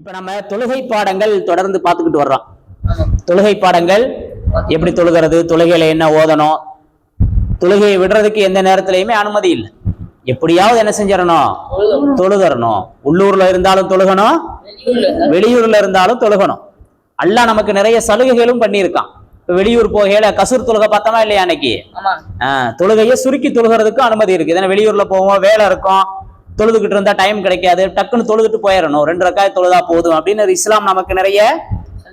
இப்ப நம்ம தொழுகை பாடங்கள் தொடர்ந்து பார்த்துக்கிட்டு வர்றோம். தொழுகை பாடங்கள் எப்படி தொழுகிறது தொழுகையில என்ன ஓதணும் தொழுகையை விடுறதுக்கு எந்த நேரத்திலையுமே அனுமதி இல்லை. எப்படியாவது என்ன செஞ்சிடணும்? தொழுதரணும். உள்ளூர்ல இருந்தாலும் தொழுகணும் வெளியூர்ல இருந்தாலும் தொழுகணும். அல்லாஹ் நமக்கு நிறைய சலுகைகளும் பண்ணியிருக்கான். இப்ப வெளியூர் போகையில கசூர் தொழுகை பார்த்தோமா இல்லையா அன்னைக்கு? தொழுகையை சுருக்கி தொழுகிறதுக்கு அனுமதி இருக்கு. ஏன்னா வெளியூர்ல போவோம் வேலை இருக்கும் தொழுதுகிட்டு இருந்தா டைம் கிடைக்காது. டக்குன்னு தொழுதுட்டு போயிடணும். ரெண்டு ரக்காய் தொழுதா போதும் அப்படின்னு இஸ்லாம் நமக்கு நிறைய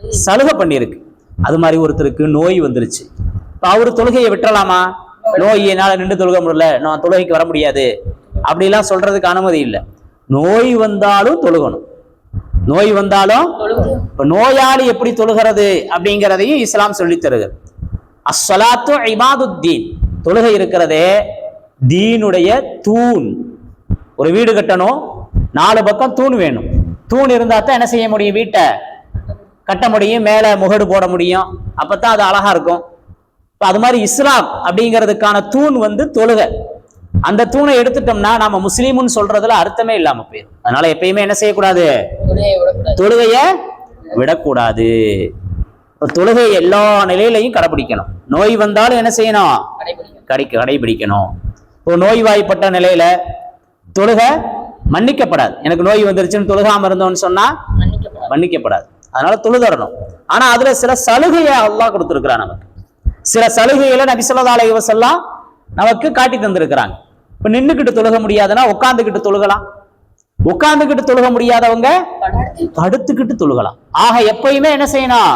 சலுகை பண்ணியிருக்கு. அது மாதிரி ஒருத்தருக்கு நோய் வந்துருச்சு. இப்போ அவர் தொழுகையை விட்டுறலாமா? நோய் என்னால நின்று தொழுக முடியல. நான் தொழுகைக்கு வர முடியாது. அப்படிலாம் சொல்றதுக்கு அனுமதி இல்லை. நோய் வந்தாலும் தொழுகணும். நோய் வந்தாலும் இப்ப நோயாளி எப்படி தொழுகிறது அப்படிங்கிறதையும் இஸ்லாம் சொல்லித் தருது. அஸ்ஸலாத்து இபாதுத்தீன் தொழுகை இருக்கிறதே தீனுடைய தூண். ஒரு வீடு கட்டணும் நாலு பக்கம் தூண் வேணும். தூண் இருந்தா தான் என்ன செய்ய முடியும் வீட்டை? கட்ட முடியும் மேலே முகடு போட முடியும். அப்பதான் அது அழகா இருக்கும். இப்போ அது மாதிரி இஸ்லாம் அப்படிங்கிறதுக்கான தூண் வந்து தொழுகை. அந்த தூணை எடுத்துட்டோம்னா நம்ம முஸ்லீம்னு சொல்றதுல அர்த்தமே இல்லாம போயிடும் அதனால எப்பயுமே என்ன செய்யக்கூடாது? தொழுகையை விடக்கூடாது. தொழுகை எல்லா நிலையிலையும் கடைபிடிக்கணும். நோய் வந்தாலும் என்ன செய்யணும்? கடை கடைபிடிக்கணும். இப்போ நோய்வாய்ப்பட்ட நிலையில தொழுகை மன்னிக்கப்படாது. எனக்கு நோய் வந்துருச்சுன்னு தொழுகாம இருந்தோம்னு சொன்னா மன்னிக்கப்படாது. மன்னிக்கப்படாது. அதனால தொழுதரணும். ஆனா அதுல சில சலுகையை அல்லாஹ் கொடுத்திருக்கிறான் நமக்கு. சில சலுகைகளை நபி ஸல்லல்லாஹு அலைஹி வஸல்லம் நமக்கு காட்டி தந்திருக்கிறாங்க. இப்ப நின்னுக்கிட்டு தொழுக முடியாதுன்னா உட்காந்துக்கிட்டு தொழுகலாம். உட்காந்துக்கிட்டு தொழுக முடியாதவங்க படுத்து படுத்துக்கிட்டு தொழுகலாம். ஆக எப்பயுமே என்ன செய்யணும்?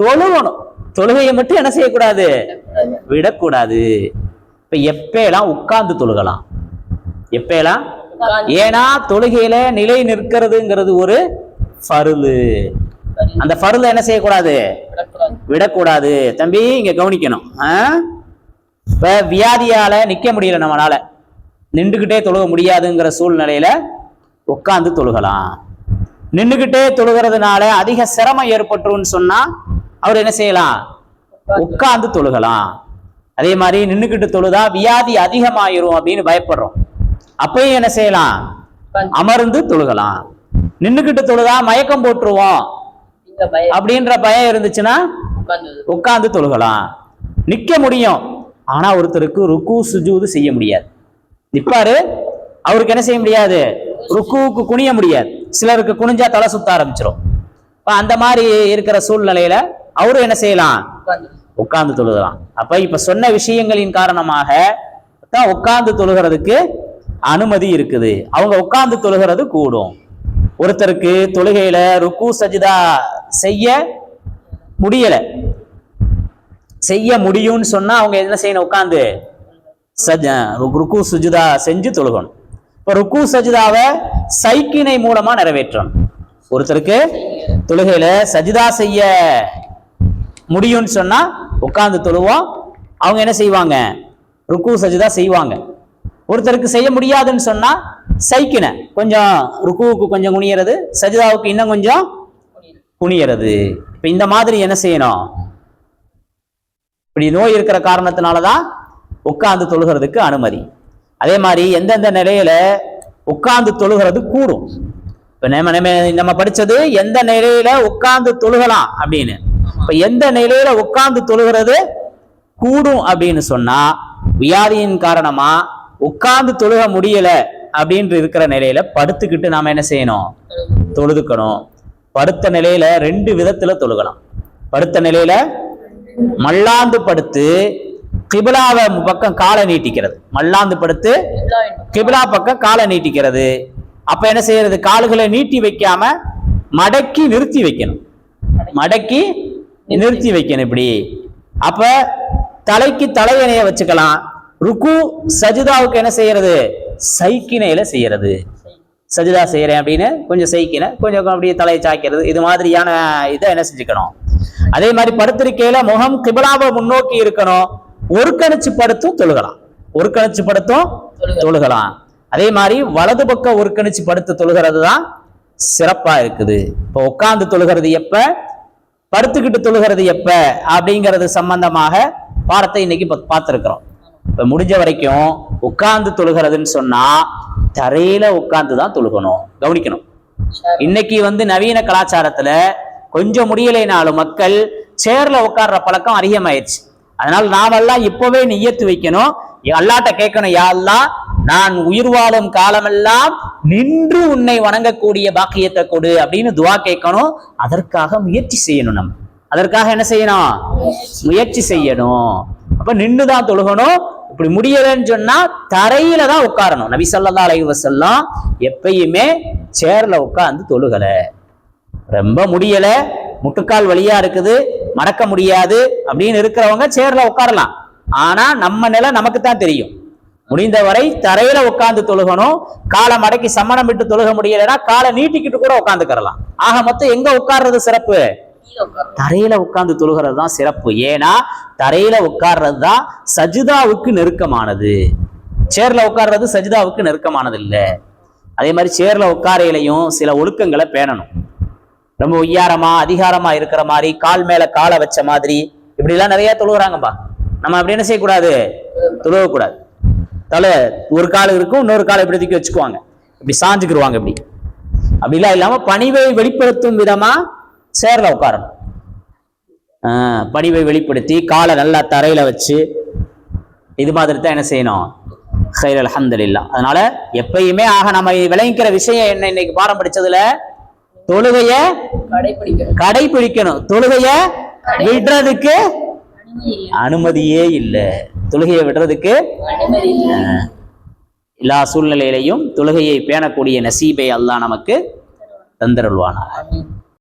தொழுகணும் தொழுகையை மட்டும் என்ன செய்யக்கூடாது? விடக்கூடாது. இப்ப எப்பெல்லாம் உட்கார்ந்து தொழுகலாம்? எப்பெல்லாம் ஏன்னா தொழுகையில நிலை நிற்கிறதுங்கிறது ஒரு பருது அந்த பருல என்ன செய்யக்கூடாது? விடக்கூடாது. தம்பி இங்க கவனிக்கணும். இப்ப வியாதியால நிக்க முடியல நம்மளால. நின்றுகிட்டே தொழுக முடியாதுங்கிற சூழ்நிலையில உட்கார்ந்து தொழுகலாம். நின்றுகிட்டே தொழுகிறதுனால அதிக சிரமம் ஏற்பட்டுருன்னு சொன்னா அவர் என்ன செய்யலாம்? உட்காந்து தொழுகலாம். அதே மாதிரி நின்றுகிட்டு தொழுதா வியாதி அதிகமாயிரும் அப்படின்னு பயப்படுறோம். அப்பயும் என்ன செய்யலாம்? அமர்ந்து தொழுகலாம். நின்றுகிட்டு தொழுதா மயக்கம் போட்டுருவோம். அப்படின்ற பயம் இருந்துச்சுன்னா உட்கார்ந்து தொழுகலாம். நிக்க முடியும். ஆனா ஒருத்தருக்கு ருக்கு சுஜூது செய்ய முடியாது. நிப்பாரு அவருக்கு என்ன செய்ய முடியாது? ருக்குவுக்கு குனிய முடியாது. சிலருக்கு குனிஞ்சா தலை சுத்த ஆரம்பிச்சிரும். இப்ப அந்த மாதிரி இருக்கிற சூழ்நிலையில அவரும் என்ன செய்யலாம்? உட்கார்ந்து. உட்கார்ந்து தொழுகலாம். அப்ப இப்ப சொன்ன விஷயங்களின் காரணமாக தான் உட்கார்ந்து தொழுகிறதுக்கு அனுமதி இருக்குது. அவங்க உட்கார்ந்து தொழுகிறது கூடும். ஒருத்தருக்கு தொழுகையில ருக்கு சஜிதா செய்ய முடியல. செய்ய முடியும்னு சொன்னா அவங்க என்ன செய்யணும்? உட்காந்து சஜ ருக்கு சுஜிதா செஞ்சு தொழுகணும். இப்ப ருக்கு சஜிதாவை சைக்கினை மூலமா நிறைவேற்றணும். ஒருத்தருக்கு தொழுகையில சஜிதா செய்ய முடியும்னு சொன்னா உட்கார்ந்து தொழுவோம். அவங்க என்ன செய்வாங்க? ருக்கு சஜிதா செய்வாங்க. ஒருத்தருக்கு செய்ய முடியாதுன்னு சொன்னா சைக்கின கொஞ்சம் ருக்குவுக்கு கொஞ்சம் குனியறது சஜிதாவுக்கு இன்னும் கொஞ்சம் குனியறது. இப்ப இந்த மாதிரி என்ன செய்யணும்? இப்படி நோய் இருக்கிற காரணத்தினாலதான் உட்கார்ந்து தொழுகிறதுக்கு அனுமதி. அதே மாதிரி எந்தெந்த நிலையில உட்கார்ந்து தொழுகிறது கூடும். இப்ப நம்ம நம்ம நம்ம படிச்சது எந்த நிலையில உட்கார்ந்து தொழுகலாம் அப்படின்னு. இப்ப எந்த நிலையில உட்கார்ந்து தொழுகிறது கூடும் அப்படின்னு சொன்னா வியாதியின் காரணமா உட்கார்ந்து தொழுக முடியல அப்படின்னு இருக்கிற நிலையில படுத்துக்கிட்டு நாம என்ன செய்யணும்? தொழுதுக்கணும். படுத்த நிலையில ரெண்டு விதத்துல தொழுகலாம். படுத்த நிலையில மல்லாந்து படுத்து கிபிலாவை பக்கம் காலை நீட்டிக்கிறது. மல்லாந்து படுத்து கிபிலா பக்கம் காலை நீட்டிக்கிறது. அப்ப என்ன செய்யறது? கால்களை நீட்டி வைக்காம மடக்கி நிறுத்தி வைக்கணும். மடக்கி நிறுத்தி வைக்கணும் இப்படி. அப்ப தலைக்கு தலையணைய வச்சுக்கலாம். ருக்கு சஜிதாவுக்கு என்ன செய்யறது? சைக்கிணையில செய்யறது. சஜிதா செய்யறேன் அப்படின்னு கொஞ்சம் சைக்கின கொஞ்சம் அப்படியே தலையை சாய்க்கிறது இது மாதிரியான இதை என்ன செஞ்சுக்கணும். அதே மாதிரி படுத்திருக்கையில முகம் கிபிலாவை முன்னோக்கி இருக்கணும். ஒரு கணிச்சு படுத்தும் தொழுகலாம். ஒரு கணிச்சு படுத்தும் தொழுக. தொழுகலாம். அதே மாதிரி வலது பக்கம் ஒரு கணிச்சு படுத்து தொழுகிறது தான் சிறப்பா இருக்குது. இப்போ உட்கார்ந்து தொழுகிறது எப்ப? படுத்துக்கிட்டு தொழுகிறது எப்ப? அப்படிங்கிறது சம்பந்தமாக பாடத்தை இன்னைக்கு பார்த்திருக்கிறோம். இப்ப முடிஞ்ச வரைக்கும் உட்கார்ந்து தொழுகிறதுன்னு சொன்னா தரையில உட்கார்ந்து தான் தொழுகணும். கவனிக்கணும். இன்னைக்கு வந்து நவீன கலாச்சாரத்துல கொஞ்சம் முடியலைனாலும் மக்கள் சேர்ல உட்கார்ற பழக்கம் அதிகமாயிருச்சு. அதனால நாமெல்லாம் இப்பவே நியத்து வைக்கணும். அல்லாட்ட கேட்கணும் யா அல்லாஹ் நான் உயிர் வாழும் காலமெல்லாம் நின்று உன்னை வணங்கக்கூடிய பாக்கியத்தை கொடு அப்படின்னு துவா கேட்கணும். அதற்காக முயற்சி செய்யணும் நம்ம. அதற்காக என்ன செய்யணும்? முயற்சி செய்யணும். அப்ப நின்று தான் தொழுகணும். அப்படி முடியலைன்னு சொன்னா தரையில தான் உட்காரணும். நபி சொல்லா அலைஹி வஸல்லம் எப்பயுமே சேர்ல உட்காந்து தொழுகல. ரொம்ப முடியல. முட்டுக்கால் வழியா இருக்குது. மடக்க முடியாது. அப்படின்னு இருக்கிறவங்க சேர்ல உட்காரலாம். ஆனா நம்ம நிலை நமக்கு தான் தெரியும். முடிந்தவரை தரையில உட்காந்து தொழுகணும். காலை மடக்கி சம்மணம் விட்டு தொழுக முடியலைன்னா காலை நீட்டிக்கிட்டு கூட உட்காந்துக்கிறலாம் ஆக மொத்தம் எங்க உட்கார்றது சிறப்பு? தரையில உட்கார்ந்து தொழுகிறது தான் சிறப்பு. ஏன்னா தரையில உட்கார்றது தான் சஜிதாவுக்கு நெருக்கமானது. சேர்ல உட்கார்றது சஜிதாவுக்கு நெருக்கமானது இல்ல அதே மாதிரி சேர்ல உட்காரையிலையும் சில ஒழுக்கங்களை பேணணும். ரொம்ப ஒய்யாரமா அதிகாரமா இருக்கிற மாதிரி கால் மேல காலை வச்ச மாதிரி இப்படி எல்லாம் நிறைய தொழுகிறாங்கப்பா. நம்ம அப்படி என்ன செய்யக்கூடாது? தொழுவக்கூடாது தலை ஒரு கால் இருக்கும் இன்னொரு காலை இப்படி தூக்கி வச்சுக்குவாங்க. இப்படி சாஞ்சுக்கிடுவாங்க இப்படி. அப்படிலாம் இல்லாம பணிவை வெளிப்படுத்தும் விதமா சேர்ல உட்காரணும் பணிவை வெளிப்படுத்தி காலை நல்லா தரையில வச்சு இது மாதிரி தான் என்ன செய்யணும்? ஹைர் அல்ஹம்துலில்லாஹ் அதனால எப்பயுமே ஆக நம்ம விளங்கிக்கிற விஷயம் என்ன இன்னைக்கு பாடம் படிச்சதுல? தொழுகைய கடைபிடிக்கணும் தொழுகைய விடுறதுக்கு அனுமதியே இல்லை. தொழுகையை விடுறதுக்கு எல்லா சூழ்நிலையிலையும் தொழுகையை பேணக்கூடிய நசீபை அல்லாஹ் நமக்கு தந்தருள்வானா.